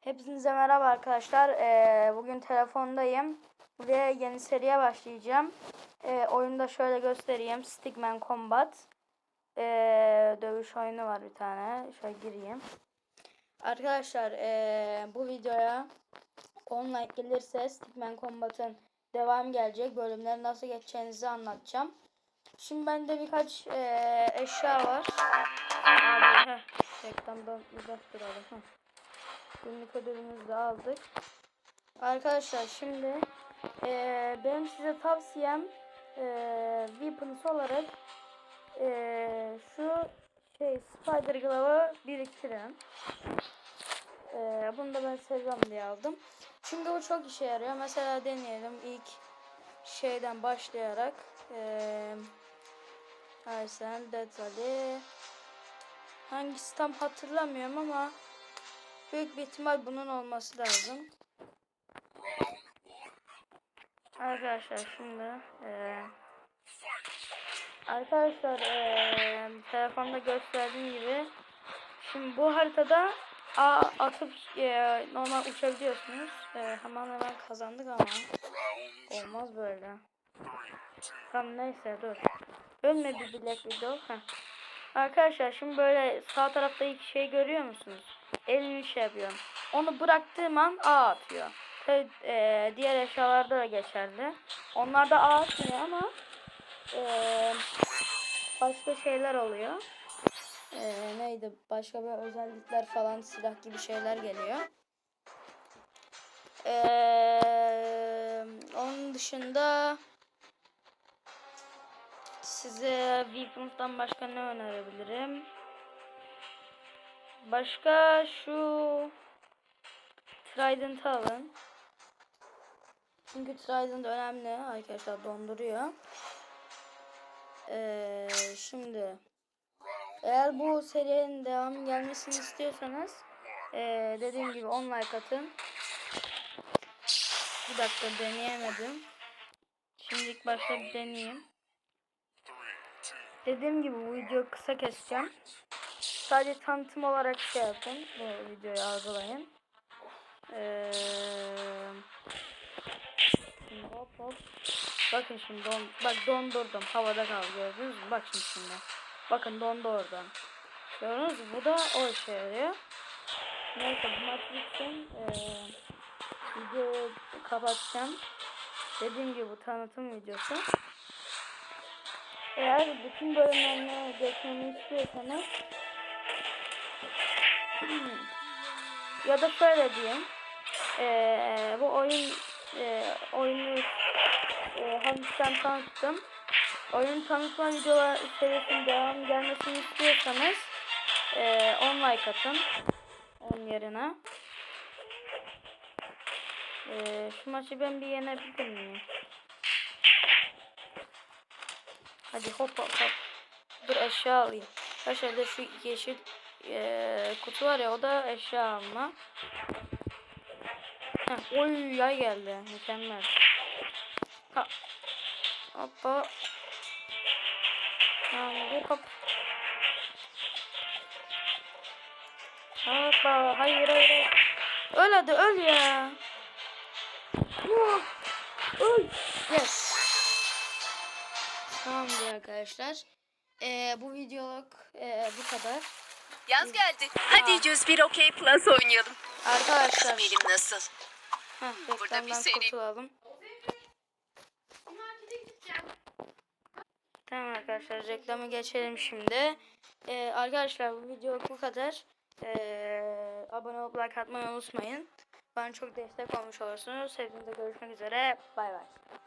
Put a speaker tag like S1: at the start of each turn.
S1: Hepinize merhaba arkadaşlar. Ee, bugün telefondayım ve yeni seriye başlayacağım. Ee, oyunda şöyle göstereyim. Stickman Combat. Ee, dövüş oyunu var bir tane. Şöyle gireyim. Arkadaşlar ee, bu videoya 10 like gelirse Stickman Combat'ın devam gelecek. Bölümleri nasıl geçeceğinizi anlatacağım. Şimdi bende birkaç ee, eşya var. Abi, heh, reklamdan uzak duralım. Günlük ödülümüzü de aldık. Arkadaşlar şimdi eee, benim size tavsiyem eee weapons olarak eee, şu şey spider glove'ı biriktirin. Eee, bunu da ben seviyorum diye aldım. Çünkü bu çok işe yarıyor. Mesela deneyelim ilk şeyden başlayarak eee Arsen, Deadly hangisi tam hatırlamıyorum ama Büyük bir ihtimal bunun olması lazım. Arkadaşlar şimdi eee Arkadaşlar eee telefonda gösterdiğim gibi şimdi bu haritada A atıp eee, normal uçabiliyorsunuz. Eee, hemen hemen kazandık ama olmaz böyle. Tamam neyse dur. Ölmedi Black Widow. Heh. Arkadaşlar şimdi böyle sağ tarafta iki şey görüyor musunuz? Elini şey yapıyorum. Onu bıraktığım an A atıyor. Tabii, e, diğer eşyalarda da geçerli. Onlarda A atmıyor ama e, başka şeyler oluyor. E, neydi? Başka bir özellikler falan silah gibi şeyler geliyor. E, onun dışında size Weapons'tan başka ne önerebilirim? Başka şu Trident alın. Çünkü Trident önemli arkadaşlar donduruyor. Ee, şimdi eğer bu serinin devamı gelmesini istiyorsanız ee, dediğim gibi 10 like atın. Bir dakika deneyemedim. Şimdi ilk başta bir deneyeyim. Dediğim gibi bu videoyu kısa keseceğim. Sadece tanıtım olarak şey yapın. Bu videoyu algılayın. Ee, hop hop. Bakın şimdi don, bak dondurdum. Havada kaldı gördünüz mü? Bak şimdi. Bakın dondu oradan. Gördünüz mü? Bu da o işe yarıyor. Neyse bu maç bitsin. Ee, videoyu kapatacağım. Dediğim gibi bu tanıtım videosu. Eğer bütün bölümlerini geçmemi istiyorsanız ya da şöyle diyeyim. Ee, bu oyun e, oyunu e, hafiften tanıttım. Oyun tanıtma videolar serisinin devam gelmesini istiyorsanız e, 10 like atın. Onun yerine. E, şu maçı ben bir yenebilir miyim? Hadi hop hop hop. Dur eşya alayım. Arkadaşlar da şu yeşil e, kutu var ya o da eşya alma. Oy yay geldi. Mükemmel. Ha. Hoppa. Tamam hop. Hoppa. Hayır hayır. Öl hadi öl ya. Oh, Öl. Yes. Tamamdır arkadaşlar. Ee, bu videoluk ee, bu kadar.
S2: Yaz geldi. Hadi 101 OK Plus oynayalım.
S1: Arkadaşlar.
S2: Benim nasıl?
S1: Heh,
S2: Burada bir seri-
S1: kurtulalım. Tamam arkadaşlar reklamı geçelim şimdi. Ee, arkadaşlar bu video bu kadar. Ee, abone olup like atmayı unutmayın. Bana çok destek olmuş olursunuz. Hepinize görüşmek üzere. Bay bay.